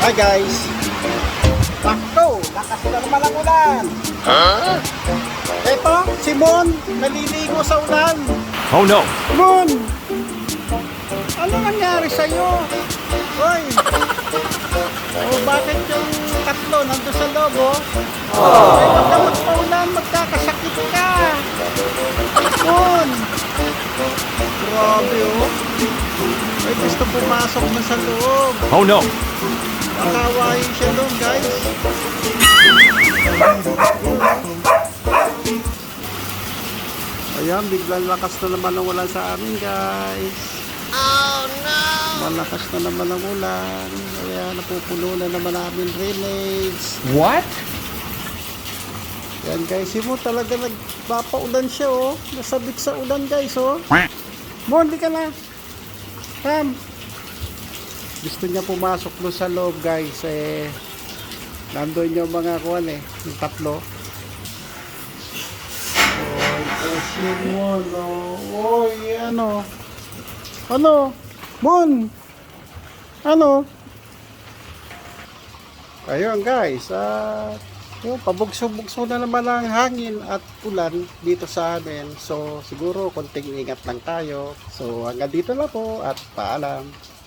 Hi guys! Sakto! Lakas na naman ang ulan! Eto, si Mon, naliligo sa ulan! Oh no! Mon! Ano nangyari sa'yo? Hoy! Oh, bakit yung tatlo nandun sa loob, oh? Ay, huwag ka magpaulan, magkakasakit ka! Mon! Grabe, oh! Ay, gusto pumasok na sa loob. Oh no! Makawain siya doon, guys. Ayan, biglang lakas na naman ang ulan sa amin, guys. Oh, no! Malakas na naman ang ulan. Kaya napupuno na naman namin drainage. What? Yan, guys. Si Mo talaga nagpapaulan siya, oh. Nasabik sa ulan, guys, oh. Mo, hindi ka na. Come. Gusto niya pumasok doon sa loob, guys. Eh, nandun yung mga kuwan, eh. Yung tatlo. Oy, kasi mo, no. Oy, ano? Ano? Mon! Ano? Ayun, guys. Ah, yung pabugso-bugso na naman ang hangin at ulan dito sa amin. So, siguro konting ingat lang tayo. So, hanggang dito lang po at paalam.